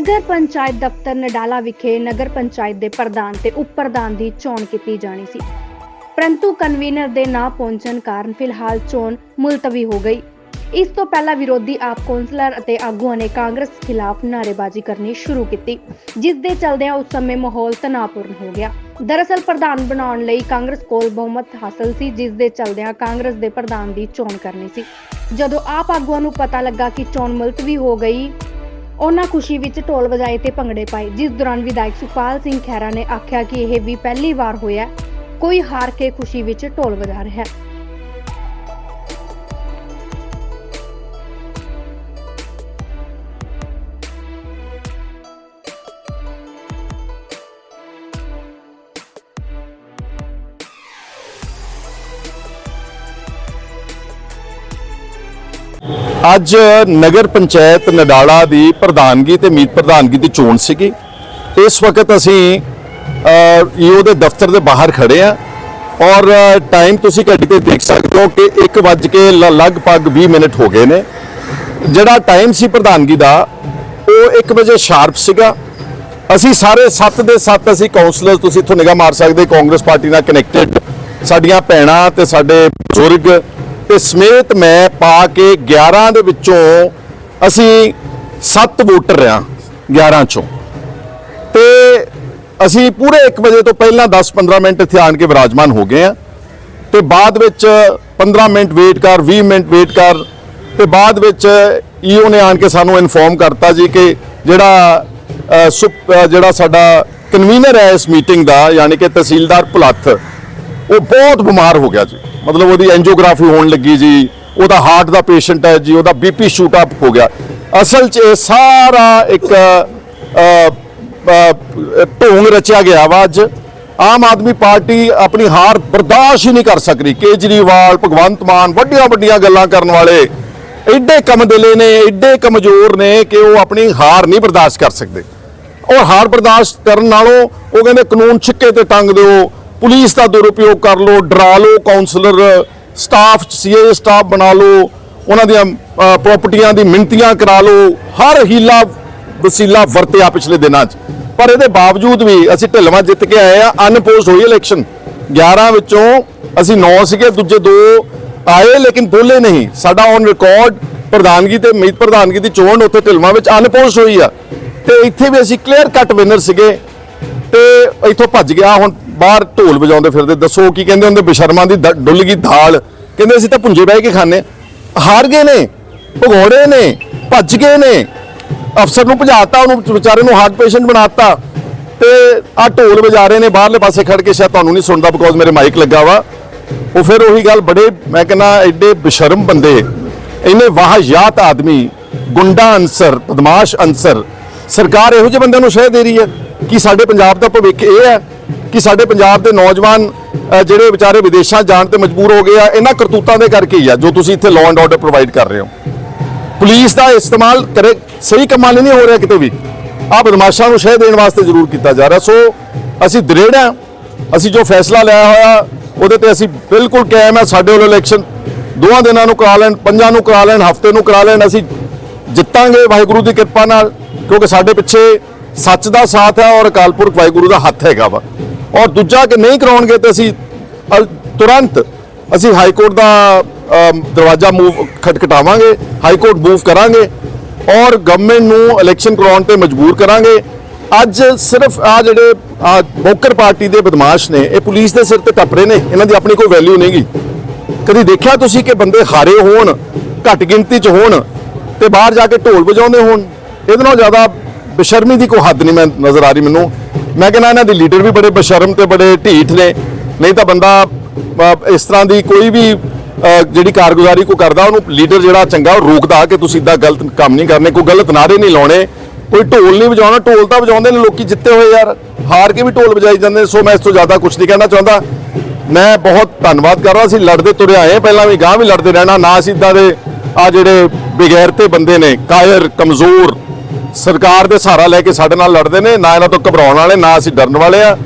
ਨਗਰ ਪੰਚਾਇਤ ਦਫ਼ਤਰ ਨਡਾਲਾ ਵਿਖੇ ਨਗਰ ਪੰਚਾਇਤ ਦੇ ਪ੍ਰਧਾਨ ਤੇ ਉਪ ਪ੍ਰਧਾਨ ਦੀ ਚੋਣ ਕੀਤੀ ਜਾਣੀ ਸੀ। ਪਰੰਤੂ ਕਨਵੀਨਰ ਦੇ ਨਾ ਪਹੁੰਚਣ ਕਾਰਨ ਫਿਲਹਾਲ ਚੋਣ ਮੁਲਤਵੀ ਹੋ ਗਈ। ਇਸ ਤੋਂ ਪਹਿਲਾਂ ਵਿਰੋਧੀ ਆਪ ਕੌਂਸਲਰ ਅਤੇ ਆਗੂਆਂ ਨੇ ਕਾਂਗਰਸ ਖਿਲਾਫ ਨਾਅਰੇਬਾਜ਼ੀ ਕਰਨੀ ਸ਼ੁਰੂ ਕੀਤੀ, ਜਿਸ ਦੇ ਚਲਦਿਆਂ ਉਸ ਸਮੇਂ ਮਾਹੌਲ ਤਣਾਅਪੂਰਨ ਹੋ ਗਿਆ। ਦਰਅਸਲ ਪ੍ਰਧਾਨ ਬਣਾਉਣ ਲਈ ਕਾਂਗਰਸ ਕੋਲ ਬਹੁਮਤ ਹਾਸਲ ਸੀ, ਜਿਸ ਦੇ ਚਲਦਿਆਂ ਕਾਂਗਰਸ ਦੇ ਪ੍ਰਧਾਨ ਦੀ ਚੋਣ ਕਰਨੀ ਸੀ। ਜਦੋਂ ਆਪ ਆਗੂਆਂ ਨੂੰ ਪਤਾ ਲੱਗਾ ਕਿ ਚੋਣ ਮੁਲਤਵੀ ਹੋ ਗਈ ਉਹਨਾਂ ਖੁਸ਼ੀ ਵਿੱਚ ਢੋਲ ਵਜਾਏ ਤੇ ਭੰਗੜੇ ਪਾਏ। ਜਿਸ ਦੌਰਾਨ ਵਿਧਾਇਕ ਸੁਖਪਾਲ ਸਿੰਘ ਖਹਿਰਾ ਨੇ ਆਖਿਆ ਕਿ ਇਹ ਵੀ ਪਹਿਲੀ ਵਾਰ ਹੋਇਆ ਕੋਈ ਹਾਰ ਕੇ ਖੁਸ਼ੀ ਵਿੱਚ ਢੋਲ ਵਜਾ ਰਿਹਾ ਹੈ। ਅੱਜ ਨਗਰ ਪੰਚਾਇਤ ਨਡਾਲਾ ਦੀ ਪ੍ਰਧਾਨਗੀ ਤੇ ਮੀਤ ਪ੍ਰਧਾਨਗੀ ਦੀ ਚੋਣ ਸੀਗੀ। ਇਸ ਵਕਤ ਅਸੀਂ ਈਓ ਦੇ ਦਫ਼ਤਰ ਦੇ ਬਾਹਰ ਖੜੇ ਆ ਔਰ ਟਾਈਮ ਤੁਸੀਂ ਘੜੀ ਤੇ ਦੇਖ ਸਕਦੇ ਹੋ ਕਿ 1 ਵੱਜ ਕੇ ਲ- ਲਗਭਗ 20 ਮਿੰਟ ਹੋ ਗਏ ਨੇ। ਜਿਹੜਾ ਟਾਈਮ ਸੀ ਪ੍ਰਧਾਨਗੀ ਦਾ, ਉਹ 1 ਵਜੇ ਸ਼ਾਰਪ ਸੀਗਾ। ਅਸੀਂ ਸਾਰੇ 7 ਦੇ 7 ਅਸੀਂ ਕਾਉਂਸਲਰ ਤੁਸੀਂ ਇੱਥੋਂ ਨਿਗਾਹ ਮਾਰ ਸਕਦੇ ਕਾਂਗਰਸ ਪਾਰਟੀ ਨਾਲ ਕਨੈਕਟਡ ਸਾਡੀਆਂ ਭੈਣਾਂ ਤੇ ਸਾਡੇ ਬਜ਼ੁਰਗ ਤੇ ਸਮੇਤ ਮੈਂ ਪਾ ਕੇ 11 ਦੇ ਵਿੱਚੋਂ ਅਸੀਂ 7 ਵੋਟਰ ਆ 11 ਚੋਂ। ਤੇ ਅਸੀਂ ਪੂਰੇ 1 ਵਜੇ ਤੋਂ ਪਹਿਲਾਂ 10-15 ਮਿੰਟ ਇੱਥੇ ਆਣ ਕੇ ਵਿਰਾਜਮਾਨ ਹੋ ਗਏ ਆ ਤੇ ਬਾਅਦ ਵਿੱਚ 15 ਮਿੰਟ ਵੇਟ ਕਰ 20 ਮਿੰਟ ਵੇਟ ਕਰ, ਤੇ ਬਾਅਦ ਵਿੱਚ ਈਓ ਨੇ ਆਣ ਕੇ ਸਾਨੂੰ ਇਨਫੋਰਮ ਕਰਤਾ ਜੀ ਕਿ ਜਿਹੜਾ ਸੁਪ- ਜਿਹੜਾ ਸਾਡਾ ਕਨਵੀਨਰ ਹੈ ਇਸ ਮੀਟਿੰਗ ਦਾ, ਯਾਨੀ ਕਿ ਤਹਿਸੀਲਦਾਰ ਭੁਲੱਥ ਉਹ ਬਹੁਤ ਬਿਮਾਰ ਹੋ ਗਿਆ ਜੀ। ਮਤਲਬ ਉਹਦੀ ਐਂਜੀਓਗ੍ਰਾਫੀ ਹੋਣ ਲੱਗੀ ਜੀ। ਉਹਦਾ ਹਾਰਟ ਦਾ ਪੇਸ਼ੈਂਟ ਹੈ ਜੀ। ਉਹਦਾ ਬੀਪੀ ਸ਼ੂਟ ਅਪ ਹੋ ਗਿਆ। ਅਸਲ 'ਚ ਇਹ ਸਾਰਾ ਇੱਕ ਢੋਂਗ ਰਚਿਆ ਗਿਆ ਵਾ ਅੱਜ। ਆਮ ਆਦਮੀ ਪਾਰਟੀ ਆਪਣੀ ਹਾਰ ਬਰਦਾਸ਼ਤ ਹੀ ਨਹੀਂ ਕਰ ਸਕਦੀ। ਕੇਜਰੀਵਾਲ, ਭਗਵੰਤ ਮਾਨ ਵੱਡੀਆਂ ਵੱਡੀਆਂ ਗੱਲਾਂ ਕਰਨ ਵਾਲੇ ਐਡੇ ਕਮਦਲੇ ਨੇ, ਐਡੇ ਕਮਜ਼ੋਰ ਨੇ ਕਿ ਉਹ ਆਪਣੀ ਹਾਰ ਨਹੀਂ ਬਰਦਾਸ਼ਤ ਕਰ ਸਕਦੇ। ਔਰ ਹਾਰ ਬਰਦਾਸ਼ਤ ਕਰਨ ਨਾਲੋਂ ਉਹ ਕਹਿੰਦੇ ਕਾਨੂੰਨ ਛਿੱਕੇ ਤੇ ਟੰਗ ਦਿਓ। ਪੁਲਿਸ ਦਾ ਦੁਰਉਪਯੋਗ ਕਰ ਲਓ ਡਰਾ ਲਓ ਕਾਉਂਸਲਰ ਸਟਾਫ ਸੀਏ ਸਟਾਫ ਬਣਾ ਲਓ ਉਹਨਾਂ ਦੀਆਂ ਅ, ਪ੍ਰਾਪਰਟੀਆਂ ਦੀ ਮਿੰਤੀਆਂ ਕਰਾ ਲਓ ਹਰ ਹੀਲਾ ਵਸੀਲਾ ਵਰਤਿਆ ਪਿਛਲੇ ਦਿਨਾਂ 'ਚ। ਪਰ ਇਹਦੇ ਬਾਵਜੂਦ ਵੀ ਅਸੀਂ ਢਿਲਵਾਂ ਜਿੱਤ ਕੇ ਆਏ ਆ ਅਨਪੋਸਟ ਹੋਈ ਇਲੈਕਸ਼ਨ 11 ਵਿੱਚੋਂ ਅਸੀਂ 9 ਸੀਗੇ ਦੂਜੇ ਦੋ ਆਏ ਲੇਕਿਨ ਬੋਲੇ ਨਹੀਂ। ਸਾਡਾ ਔਨ ਰਿਕਾਰਡ ਪ੍ਰਧਾਨਗੀ ਤੇ ਮੀਤ ਪ੍ਰਧਾਨਗੀ ਦੀ ਚੋਣ ਉੱਥੇ ਢਿਲਵਾਂ ਵਿੱਚ ਅਨਪੋਸਟ ਹੋਈ ਆ। ਤੇ ਇੱਥੇ ਵੀ ਅਸੀਂ ਕਲੀਅਰ ਕੱਟ ਵਿਨਰ ਸੀਗੇ। ਤੇ ਇੱਥੋਂ ਭੱਜ ਗਿਆ, ਹੁਣ ਬਾਹਰ ਢੋਲ ਵਜਾਉਂਦੇ ਫਿਰਦੇ। ਦੱਸੋ ਕੀ ਕਹਿੰਦੇ ਹੁੰਦੇ? ਬਸ਼ਰਮਾਂ ਦੀ ਦ- ਡੁੱਲ ਗਈ ਦਾਲ। ਕਹਿੰਦੇ ਅਸੀਂ ਤਾਂ ਪੁੰਜੇ ਬਹਿ ਕੇ ਖਾਣੇ ਹਾਰ ਗਏ ਨੇ, ਭਗੌੜੇ ਨੇ, ਭੱਜ ਗਏ ਨੇ। ਅਫਸਰ ਨੂੰ ਭਜਾਤਾ, ਉਹਨੂੰ ਵਿਚਾਰੇ ਨੂੰ ਹਾਰਟ ਪੇਸ਼ੈਂਟ ਬਣਾਤਾ। ਤੇ ਆ ਢੋਲ ਵਜਾ ਰਹੇ ਨੇ, ਬਾਹਰਲੇ ਪਾਸੇ ਖੜ ਕੇ ਸ਼ਾਇਦ ਤੁਹਾਨੂੰ ਨਹੀਂ ਸੁਣਦਾ ਬਿਕੋਜ਼ ਮੇਰੇ ਮਾਈਕ ਲੱਗਾ ਵਾ। ਉਹ ਫਿਰ ਉਹੀ ਗੱਲ ਬੜੇ, ਮੈਂ ਕਹਿੰਦਾ, ਐਡੇ ਬਸ਼ਰਮ ਬੰਦੇ। ਇੰਨੇ ਵਾਹਯਾਤ ਆਦਮੀ, ਗੁੰਡਾ ਅਨਸਰ, ਬਦਮਾਸ਼ ਅਨਸਰ ਸਰਕਾਰ ਇਹੋ ਜਿਹੇ ਬੰਦਿਆਂ ਨੂੰ ਸ਼ਹਿ ਦੇ ਰਹੀ ਹੈ ਕਿ ਸਾਡੇ ਪੰਜਾਬ ਦਾ ਭਵਿੱਖ ਇਹ ਹੈ ਕਿ ਸਾਡੇ ਪੰਜਾਬ ਦੇ ਨੌਜਵਾਨ ਜਿਹੜੇ ਵਿਚਾਰੇ ਵਿਦੇਸ਼ਾਂ ਜਾਣ ਤੇ ਮਜਬੂਰ ਹੋ ਗਏ ਆ, ਇਹਨਾਂ ਕਰਤੂਤਾਂ ਦੇ ਕਰਕੇ ਹੀ ਆ, ਜੋ ਤੁਸੀਂ ਇੱਥੇ ਲਾਅ ਐਂਡ ਆਰਡਰ ਪ੍ਰੋਵਾਈਡ ਕਰ ਰਹੇ ਹੋ। ਪੁਲਿਸ ਦਾ ਇਸਤੇਮਾਲ ਕਰੇ, ਸਹੀ ਕੰਮਾਂ ਲਈ ਨਹੀਂ ਹੋ ਰਿਹਾ ਕਿਤੇ ਵੀ। ਆ ਬਦਮਾਸ਼ਾਂ ਨੂੰ ਸ਼ਹਿ ਦੇਣ ਵਾਸਤੇ ਜ਼ਰੂਰ ਕੀਤਾ ਜਾ ਰਿਹਾ। ਸੋ, ਅਸੀਂ ਦ੍ਰਿੜ ਹਾਂ ਅਸੀਂ ਜੋ ਫੈਸਲਾ ਲਿਆ ਹੋਇਆ, ਉਹਦੇ ਤੇ ਅਸੀਂ ਬਿਲਕੁਲ ਕਾਇਮ ਹੈ ਸਾਡੇ ਵੱਲੋਂ ਇਲੈਕਸ਼ਨ ਦੋਵਾਂ ਦਿਨਾਂ ਨੂੰ ਕਰਾ ਲੈਣ, ਪੰਜਾਂ ਨੂੰ ਕਰਾ ਲੈਣ, ਹਫ਼ਤੇ ਨੂੰ ਕਰਾ ਲੈਣ, ਅਸੀਂ ਜਿੱਤਾਂਗੇ ਵਾਹਿਗੁਰੂ ਦੀ ਕਿਰਪਾ ਨਾਲ। ਕਿਉਂਕਿ ਸਾਡੇ ਪਿੱਛੇ ਸੱਚ ਦਾ ਸਾਥ ਹੈ ਔਰ ਅਕਾਲ ਪੁਰਖ ਵਾਹਿਗੁਰੂ ਦਾ ਹੱਥ ਹੈਗਾ ਵਾ। ਔਰ ਦੂਜਾ ਕਿ ਨਹੀਂ ਕਰਾਉਣਗੇ ਤੇ ਅਸੀਂ ਅਲ- ਤੁਰੰਤ ਅਸੀਂ ਹਾਈ ਕੋਰਟ ਦਾ ਦਰਵਾਜ਼ਾ ਮੂਵ ਖਟਖਟਾਵਾਂਗੇ ਹਾਈ ਕੋਰਟ ਮੂਵ ਕਰਾਂਗੇ ਔਰ ਗਵਰਨਮੈਂਟ ਨੂੰ ਇਲੈਕਸ਼ਨ ਕਰਾਉਣ ਤੇ ਮਜਬੂਰ ਕਰਾਂਗੇ। ਅੱਜ ਸਿਰਫ ਆ ਜਿਹੜੇ ਆਹ ਬੋਕਰ ਪਾਰਟੀ ਦੇ ਬਦਮਾਸ਼ ਨੇ, ਇਹ ਪੁਲਿਸ ਦੇ ਸਿਰ ਤੇ ਟੱਪ ਨੇ, ਇਹਨਾਂ ਦੀ ਆਪਣੀ ਕੋਈ ਵੈਲਿਊ ਨਹੀਂਗੀ। ਕਦੀ ਦੇਖਿਆ ਤੁਸੀਂ ਕਿ ਬੰਦੇ ਹਾਰੇ ਹੋਣ, ਘੱਟ ਗਿਣਤੀ 'ਚ ਹੋਣ ਤੇ ਬਾਹਰ ਜਾ ਕੇ ਢੋਲ ਵਜਾਉਂਦੇ ਹੋਣ? ਇਹਦੇ ਨਾਲ ਜ਼ਿਆਦਾ ਬੇਸ਼ਰਮੀ ਦੀ ਕੋਈ ਹੱਦ ਨਹੀਂ ਮੈਂ ਨਜ਼ਰ ਆ ਰਹੀ ਮੈਨੂੰ। ਮੈਂ ਕਹਿੰਦਾ ਇਹਨਾਂ ਦੇ ਲੀਡਰ ਵੀ ਬੜੇ ਬੇਸ਼ਰਮ ਤੇ ਬੜੇ ਢੀਠ ਨੇ। ਨਹੀਂ ਤਾਂ ਬੰਦਾ ਇਸ ਤਰ੍ਹਾਂ ਦੀ ਕੋਈ ਵੀ ਜਿਹੜੀ ਕਾਰਗੁਜ਼ਾਰੀ ਕੋ ਕਰਦਾ, ਉਹਨੂੰ ਲੀਡਰ ਜਿਹੜਾ ਚੰਗਾ ਉਹ ਰੋਕਦਾ ਕਿ ਤੁਸੀਂ ਇਦਾਂ ਗਲਤ ਕੰਮ ਨਹੀਂ ਕਰਨੇ, ਕੋਈ ਗਲਤ ਨਾਰੇ ਨਹੀਂ ਲਾਉਣੇ। ਕੋਈ ਢੋਲ ਨਹੀਂ ਵਜਾਉਣਾ, ਢੋਲ ਤਾਂ ਵਜਾਉਂਦੇ ਨੇ ਲੋਕੀ ਜਿੱਤੇ ਹੋਏ ਯਾਰ। ਹਾਰ ਕੇ ਵੀ ਢੋਲ ਵਜਾਈ ਜਾਂਦੇ ਸੋ ਮੈਂ ਇਸ ਤੋਂ ਜ਼ਿਆਦਾ ਕੁਝ ਨਹੀਂ ਕਹਿਣਾ ਚਾਹੁੰਦਾ। ਮੈਂ ਬਹੁਤ ਧੰਨਵਾਦ ਕਰ ਰਿਹਾ, ਅਸੀਂ ਲੜਦੇ ਤੁਰੇ ਆਏ ਪਹਿਲਾਂ ਵੀ ਗਾਂ ਵੀ ਲੜਦੇ ਰਹਿਣਾ, ਨਾ ਅਸੀਂ ਇਦਾਂ ਦੇ ਆ ਜਿਹੜੇ ਬਗੈਰਤੇ ਬੰਦੇ ਨੇ, ਕਾਇਰ, ਕਮਜ਼ੋਰ ਸਰਕਾਰ ਦੇ ਸਹਾਰਾ ਲੈ ਕੇ ਸਾਡੇ ਨਾਲ ਲੜਦੇ ਨੇ, ਨਾ ਇਹਨਾਂ ਤੋਂ ਘਬਰਾਉਣ ਵਾਲੇ, ਨਾ ਅਸੀਂ ਡਰਨ ਵਾਲੇ ਆ।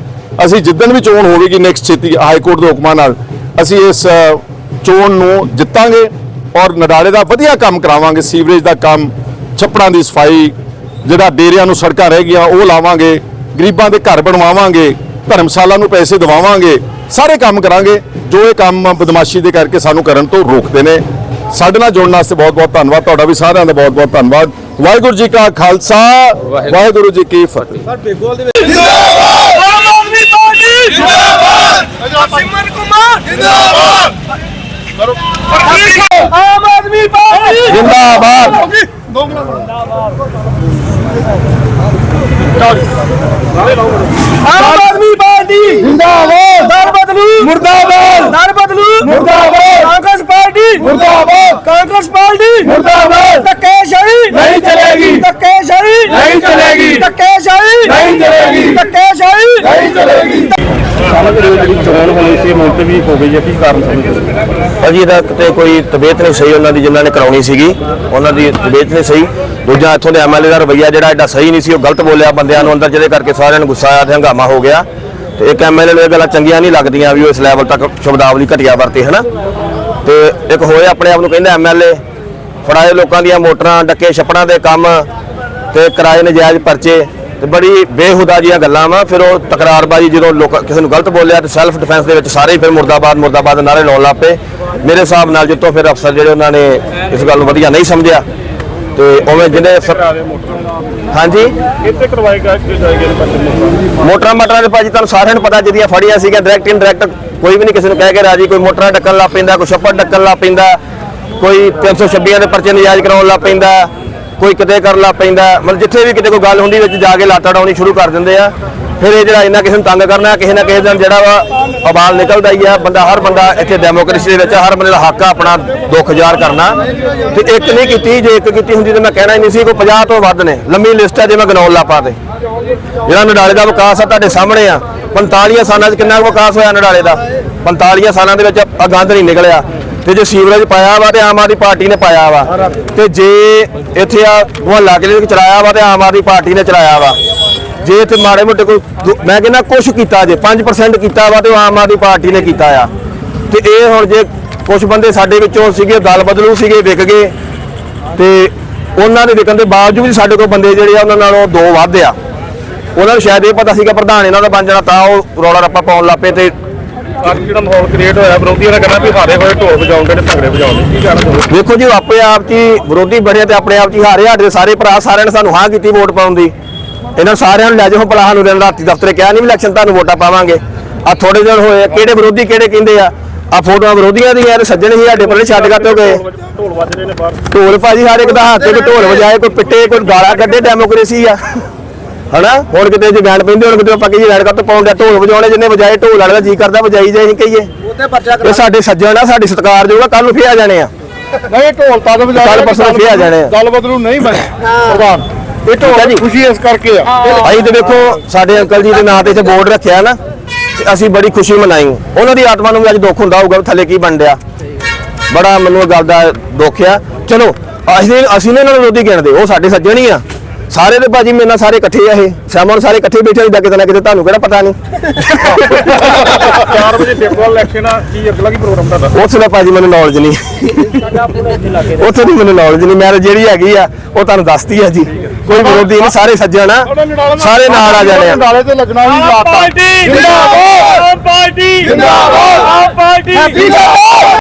ਅਸੀਂ ਜਿੱਦਣ ਵੀ ਚੋਣ ਹੋਵੇਗੀ ਨੈਕਸਟ ਛੇਤੀ ਹਾਈ ਕੋਰਟ ਦੇ ਹੁਕਮਾਂ ਨਾਲ, ਅਸੀਂ ਇਸ ਚੋਣ ਨੂੰ ਜਿੱਤਾਂਗੇ ਔਰ ਨਡਾਲੇ ਦਾ ਵਧੀਆ ਕੰਮ ਕਰਾਵਾਂਗੇ, ਸੀਵਰੇਜ ਦਾ ਕੰਮ, ਛੱਪੜਾਂ ਦੀ ਸਫ਼ਾਈ, ਜਿਹੜਾ ਡੇਰਿਆਂ ਨੂੰ ਸੜਕਾਂ ਰਹਿ ਗਈਆਂ, ਉਹ ਲਾਵਾਂਗੇ, ਗਰੀਬਾਂ ਦੇ ਘਰ ਬਣਵਾਵਾਂਗੇ, ਧਰਮਸ਼ਾਲਾ ਨੂੰ ਪੈਸੇ ਦਿਵਾਵਾਂਗੇ, ਸਾਰੇ ਕੰਮ ਕਰਾਂਗੇ। ਜੋ ਇਹ ਕੰਮ ਬਦਮਾਸ਼ੀ ਦੇ ਕਰਕੇ ਸਾਨੂੰ ਕਰਨ ਤੋਂ ਰੋਕਦੇ ਨੇ ਸਾਡੇ ਨਾਲ ਜੁੜਨ ਵਾਸਤੇ ਬਹੁਤ ਬਹੁਤ ਧੰਨਵਾਦ ਤੁਹਾਡਾ ਵੀ ਸਾਰਿਆਂ ਦਾ ਬਹੁਤ ਬਹੁਤ ਧੰਨਵਾਦ। ਵਾਹਿਗੁਰੂ ਜੀ ਕਾ ਖਾਲਸਾ ਵਾਹਿਗੁਰੂ ਜੀ ਕੀ ਫਤਿਹ। ਆਮ ਆਦਮੀ ਪਾਰਟੀ! ਜਿੰਦਾਬਾਦ! ਸਿਮਰ ਕੁਮਾਰ! ਜਿੰਦਾਬਾਦ! ਆਮ ਆਦਮੀ ਪਾਰਟੀ! ਜਿੰਦਾਬਾਦ। ਆਮ ਆਦਮੀ ਪਾਰਟੀ! ਜਿੰਦਾਬਾਦ। ਦਰ ਬਦਲੂ। ਮੁਰਦਾਬਾਦ। ਦਰ ਬਦਲੂ। ਮੁਰਦਾਬਾਦ। ਕਾਂਗਰਸ ਪਾਰਟੀ ਮੁਰਦਾਬਾਦ। Congress party. ਮੁਰਦਾਬਾਦ। ਧੱਕੇਸ਼ਾਹੀ। ਨਹੀਂ ਚਲੇਗੀ। ਧੱਕੇਸ਼ਾਹੀ। ਨਹੀਂ ਚਲੇਗੀ। ਧੱਕੇਸ਼ਾਹੀ। ਨਹੀਂ ਚਲੇਗੀ। ਧੱਕੇਸ਼ਾਹੀ। ਨਹੀਂ ਚਲੇਗੀ। ਜਿਹੜੀ ਚੋਣ ਹੋਣੀ ਸੀ ਮੁਲਤਵੀ ਹੋ ਗਈ ਹੈ ਕੀ ਕਾਰਨ ਸਮਝਦੇ ਭਾਜੀ ਇਹਦਾ ਕਿਤੇ ਕੋਈ ਤਬੀਅਤ ਨਹੀਂ ਸਹੀ ਉਹਨਾਂ ਦੀ ਜਿਨ੍ਹਾਂ ਨੇ ਕਰਾਉਣੀ ਸੀਗੀ। ਉਹਨਾਂ ਦੀ ਤਬੀਅਤ ਨਹੀਂ ਸਹੀ। ਦੂਜਾ ਇੱਥੋਂ ਦੇ ਐਮਐਲਏ ਦਾ ਰਵਈਆ ਜਿਹੜਾ ਐਡਾ ਸਹੀ ਨਹੀਂ ਸੀ ਉਹ ਗਲਤ ਬੋਲਿਆ ਬੰਦਿਆਂ ਨੂੰ। ਅੰਦਰ ਜਿਹਦੇ ਕਰਕੇ ਸਾਰਿਆਂ ਨੂੰ ਗੁੱਸਾ ਆਇਆ ਤੇ ਹੰਗਾਮਾ ਹੋ ਗਿਆ। ਤੇ ਇੱਕ ਐਮਐਲਏ ਨੂੰ ਇਹ ਗੱਲਾਂ ਚੰਗੀਆਂ ਨਹੀਂ ਲੱਗਦੀਆਂ ਵੀ ਉਹ ਇਸ ਲੈਵਲ ਤੱਕ ਸ਼ਬਦਾਵਲੀ ਘਟਿਆ ਵਰਤੇ ਹਨਾ? ਤੇ ਇੱਕ ਹੋਏ ਆਪਣੇ ਆਪ ਨੂੰ ਕਹਿੰਦਾ ਐਮਐਲਏ ਫੜਾਏ ਲੋਕਾਂ ਦੀਆਂ ਮੋਟਰਾਂ ਡੱਕੇ ਛੱਪੜਾਂ ਦੇ ਕੰਮ ਤੇ ਕਿਰਾਏ ਨਜਾਇਜ਼ ਪਰਚੇ ਤੇ ਬੜੀ ਬੇਹੁਦਾ ਜੀਆਂ ਗੱਲਾਂ ਵਾ। ਫਿਰ ਉਹ ਤਕਰਾਰਬਾਜ਼ੀ ਜਦੋਂ ਲੋਕ ਕਿਸੇ ਨੂੰ ਗਲਤ ਬੋਲਿਆ ਤੇ ਸੈਲਫ ਡਿਫੈਂਸ ਦੇ ਵਿੱਚ ਸਾਰੇ ਹੀ ਫਿਰ ਮੁਰਦਾਬਾਦ ਮੁਰਦਾਬਾਦ ਨਾਰੇ ਲਾਉਣ ਲੱਗ ਪਏ। ਮੇਰੇ ਹਿਸਾਬ ਨਾਲ ਜਿੱਤੋਂ ਫਿਰ ਅਫਸਰ ਜਿਹੜੇ ਉਹਨਾਂ ਨੇ ਇਸ ਗੱਲ ਨੂੰ ਵਧੀਆ ਨਹੀਂ ਸਮਝਿਆ। ਤੇ ਉਵੇਂ ਜਿਹਨੇ ਅਫਸਰ- ਹਾਂਜੀ? ਇੱਥੇ ਕਰਵਾਏ ਗਏ ਕਿ ਜਾਏਗੇ ਮੋਟਰਾਂ? ਮਟਰਾਂ ਦੇ ਭਾਜੀ ਤੁਹਾਨੂੰ ਸਾਰਿਆਂ ਨੂੰ ਪਤਾ ਜਿਹਦੀਆਂ ਫੜੀਆਂ ਸੀਗੀਆਂ ਡਾਇਰੈਕਟ ਇਨਡਾਇਰੈਕਟ ਕੋਈ ਵੀ ਨਹੀਂ ਕਿਸੇ ਨੂੰ ਕਹਿ ਕੇ ਰਾਜੀ, ਕੋਈ ਮੋਟਰਾਂ ਡੱਕਣ ਲੱਗ ਪੈਂਦਾ, ਕੋਈ ਛੱਪੜ ਡੱਕਣ ਲੱਗ ਪੈਂਦਾ, ਕੋਈ 326 ਦੇ ਪਰਚੇ ਨਜਾਇਜ਼ ਕਰਾਉਣ ਲੱਗ ਪੈਂਦਾ, ਕੋਈ ਕਿਤੇ ਕਰਨ ਲੱਗ ਪੈਂਦਾ, ਮਤਲਬ ਜਿੱਥੇ ਵੀ ਕਿਤੇ ਕੋਈ ਗੱਲ ਹੁੰਦੀ ਵਿੱਚ ਜਾ ਕੇ ਲਾਤਾ ਡਾਉਣੀ ਸ਼ੁਰੂ ਕਰ ਦਿੰਦੇ ਆ। ਫਿਰ ਇਹ ਜਿਹੜਾ ਇਹਨਾਂ ਕਿਸੇ ਨੂੰ ਤੰਗ ਕਰਨਾ, ਕਿਸੇ ਨਾ ਕਿਸੇ ਦਿਨ ਜਿਹੜਾ ਵਾ ਅਬਾਲ ਨਿਕਲਦਾ ਹੀ ਆ, ਬੰਦਾ ਹਰ ਬੰਦਾ ਇੱਥੇ ਡੈਮੋਕ੍ਰੇਸੀ ਦੇ ਵਿੱਚ ਹਰ ਬੰਦੇ ਦਾ ਹੱਕ ਆ ਆਪਣਾ ਦੁੱਖ ਜ਼ਾਹਰ ਕਰਨਾ। ਤੇ ਇੱਕ ਨਹੀਂ ਕੀਤੀ, ਜੇ ਇੱਕ ਕੀਤੀ ਹੁੰਦੀ ਤਾਂ ਮੈਂ ਕਹਿਣਾ ਹੀ ਨਹੀਂ ਸੀ, ਕੋਈ 50 ਤੋਂ ਵੱਧ ਨੇ। ਲੰਮੀ ਲਿਸਟ ਹੈ ਜੇ ਮੈਂ ਗਣਾਉਣ ਲੱਪਾ ਤੇ ਜਿਹੜਾ ਨਡਾਲੇ ਦਾ ਵਿਕਾਸ ਆ, ਤੁਹਾਡੇ ਸਾਹਮਣੇ ਆ। 45 ਸਾਲਾਂ 'ਚ ਕਿੰਨਾ ਕੁ ਵਿਕਾਸ ਹੋਇਆ ਨਡਾਲੇ ਦਾ? 45 ਸਾਲਾਂ ਦੇ ਵਿੱਚ ਆ ਗੰਦ ਨਹੀਂ ਨਿਕਲਿਆ। ਤੇ ਜੇ ਸੀਵਰੇਜ ਪਾਇਆ ਵਾ ਤੇ ਆਮ ਆਦਮੀ ਪਾਰਟੀ ਨੇ ਪਾਇਆ ਵਾ। ਤੇ ਜੇ ਇੱਥੇ ਆ ਮੁਹੱਲਾ ਕਿਲੇ ਵਿੱਚ ਚਲਾਇਆ ਵਾ ਤੇ ਆਮ ਆਦਮੀ ਪਾਰਟੀ ਨੇ ਚਲਾਇਆ ਵਾ। ਜੇ ਇੱਥੇ ਮਾੜੇ ਮੋਟੇ ਕੋਈ ਮੈਂ ਕਹਿੰਦਾ ਕੁਝ ਕੀਤਾ ਜੇ 5% ਕੀਤਾ ਵਾ ਤੇ ਉਹ ਆਮ ਆਦਮੀ ਪਾਰਟੀ ਨੇ ਕੀਤਾ ਆ। ਤੇ ਇਹ ਹੁਣ ਜੇ ਕੁਝ ਬੰਦੇ ਸਾਡੇ ਵਿੱਚੋਂ ਸੀਗੇ, ਦਲ ਬਦਲੂ ਸੀਗੇ, ਵਿਕ ਗਏ। ਤੇ ਉਹਨਾਂ ਦੇ ਵਿਕਣ ਦੇ ਬਾਵਜੂਦ ਵੀ ਸਾਡੇ ਕੋਲ ਬੰਦੇ ਜਿਹੜੇ ਆ, ਉਹਨਾਂ ਨਾਲੋਂ ਦੋ ਵੱਧ ਆ। ਉਹਨਾਂ ਨੂੰ ਸ਼ਾਇਦ ਇਹ ਪਤਾ ਸੀਗਾ ਪ੍ਰਧਾਨ ਇਹਨਾਂ ਦਾ ਬਣ ਜਾਣਾ ਤਾਂ ਉਹ ਰੌਲਾ ਰੱਪਾ ਪਾਉਣ ਲੱਪੇ ਤੇ ਅੱਜ ਜਿਹੜਾ ਮਾਹੌਲ ਕ੍ਰੀਏਟ ਹੋਇਆ ਵਿਰੋਧੀਆਂ ਦਾ ਕਹਿੰਦਾ ਵੀ ਹਾਰੇ ਹੋਏ ਢੋਲ ਵਜਾਉਂਦੇ ਨੇ ਭੰਗੜੇ ਵਜਾਉਂਦੇ ਕੀ ਕਹਿਣਾ ਚਾਹੁੰਦੇ ਵੇਖੋ ਜੀ ਆਪਣੇ ਆਪ ਹੀ ਵਿਰੋਧੀ ਬਣੇ ਤੇ ਆਪਣੇ ਆਪ ਹੀ ਹਾਰੇ ਸਾਡੇ ਸਾਰੇ ਭਰਾ ਸਾਰਿਆਂ ਨੇ ਸਾਨੂੰ ਹਾਂ ਕੀਤੀ ਵੋਟ ਪਾਉਣ ਦੀ। ਇਹਨਾਂ ਸਾਰਿਆਂ ਨੂੰ ਲੈ ਜਾਓ ਭਲਾ ਸਾਨੂੰ ਦਿਨ ਰਾਤੀ ਦਫ਼ਤਰੇ ਕਿਹਾ ਨਹੀਂ ਵੀ ਇਲੈਕਸ਼ਨ ਤੁਹਾਨੂੰ ਵੋਟਾਂ ਪਾਵਾਂਗੇ। ਆ ਥੋੜੇ ਦਿਨ ਹੋਏ ਆ, ਕਿਹੜੇ ਵਿਰੋਧੀ ਕਿਹੜੇ ਕਹਿੰਦੇ ਆ? ਆ ਫੋਟੋਆਂ ਵਿਰੋਧੀਆਂ ਦੀਆਂ ਤੇ ਸੱਜਣ ਹੀ ਸਾਡੇ ਪਰੇ ਛੱਡ ਕੇ ਗਏ। ਢੋਲ ਵੱਜ ਰਹੇ ਨੇ ਬਾਹਰ। ਢੋਲ ਭਾਜੀ ਹਰ ਇੱਕ ਦਾ ਹੱਥ ਤੇ ਢੋਲ ਵਜਾਏ ਕੋਈ ਪਿੱਟੇ ਕੋਈ ਗਾਲਾਂ ਕੱਢੇ ਡੈਮੋਕ੍ਰੇਸੀ ਆ। ਹਨਾ? ਹੁਣ ਕਿਤੇ ਜੇ ਬੈਂਡ ਪੈਂਦੇ ਹੁਣ ਕਿਤੇ ਆਪਾਂ ਕਹੀਏ ਰੈਡ ਕੱਟ ਪਾਉਂਦੇ ਢੋਲ ਵਜਾਉਣੇ ਜਿੰਨੇ ਵਜਾਏ ਢੋਲ ਵਾਲੇ ਦਾ ਜੀ ਕਰਦਾ ਵਜਾਈ ਜਾਏ ਅਸੀਂ ਕਹੀਏ। ਇਹ ਸਾਡੇ ਸੱਜਣ ਆ ਸਾਡੇ ਸਤਿਕਾਰ ਜੋਗਾ ਕੱਲ ਨੂੰ ਫੇਰ ਆ ਜਾਣੇ ਆ। ਨਹੀਂ ਢੋਲ ਤਾਂ ਵਜਾ ਕੱਲ ਪਰਸੋਂ ਫੇਰ ਆ ਜਾਣੇ ਆ। ਦਲ ਬਦਲੂ ਨਹੀਂ ਬਣੇ ਪ੍ਰਧਾਨ। ਇਹ। ਢੋਲ ਖੁਸ਼ੀ ਇਸ ਕਰਕੇ ਆ। ਅਸੀਂ ਤੇ ਵੇਖੋ ਸਾਡੇ ਅੰਕਲ ਜੀ ਦੇ ਨਾਂ ਤੇ ਇੱਥੇ ਬੋਰਡ ਰੱਖਿਆ ਨਾ ਤੇ ਅਸੀਂ ਬੜੀ ਖੁਸ਼ੀ ਮਨਾਈ। ਉਹਨਾਂ ਦੀ ਆਤਮਾ ਨੂੰ ਵੀ ਅੱਜ ਦੁੱਖ ਹੁੰਦਾ ਹੋਊਗਾ ਵੀ ਥੱਲੇ ਕੀ ਬਣ ਡਿਆ ਬੜਾ ਮੈਨੂੰ ਇਹ ਗੱਲ ਦਾ ਦੁੱਖ ਆ। ਚਲੋ ਅਸੀਂ ਅਸੀਂ ਨੇ ਇਹਨਾਂ ਨੂੰ ਵਿਰੋਧੀ ਗਿਣਦੇ ਉਹ ਸਾਡੇ ਸੱਜਣ ਹੀ ਆ। ਸਾਰੇ ਦੇ ਭਾਜੀ ਮੇਰੇ ਨਾਲ ਸਾਰੇ ਇਕੱਠੇ ਆ ਇਹ। ਸੈਮਨ ਸਾਰੇ ਇਕੱਠੇ ਬੈਠੇ ਹੋਈਦਾ ਕਿਤੇ ਨਾ ਕਿਤੇ ਤੁਹਾਨੂੰ ਕਿਹੜਾ ਪਤਾ ਨਹੀਂ। 4 ਵਜੇ ਪੇਪਰ ਇਲੈਕਸ਼ਨ ਆ ਕੀ ਅਗਲਾ ਕੀ ਪ੍ਰੋਗਰਾਮ ਤੁਹਾਡਾ? ਉੱਥੇ ਦਾ ਭਾਜੀ ਮੈਨੂੰ ਨੌਲੇਜ ਨਹੀਂ। ਉੱਥੇ ਦੀ ਮੈਨੂੰ ਨੌਲੇਜ ਨਹੀਂ ਮੈਂ ਜਿਹੜੀ ਹੈਗੀ ਆ ਉਹ ਤੁਹਾਨੂੰ ਦੱਸਤੀ ਆ ਜੀ। ਕੋਈ ਵਿਰੋਧੀ ਨਹੀਂ ਸਾਰੇ ਸੱਜਣ ਆ ਸਾਰੇ ਨਾਲ ਆ ਜਾਣੇ ਆ। ਨਾਲੇ ਤੇ ਲੱਗਣਾ ਵੀ ਪਾਰਟੀ ਜਿੰਦਾਬਾਦ। ਪਾਰਟੀ ਜਿੰਦਾਬਾਦ। ਪਾਰਟੀ ਜਿੰਦਾਬਾਦ।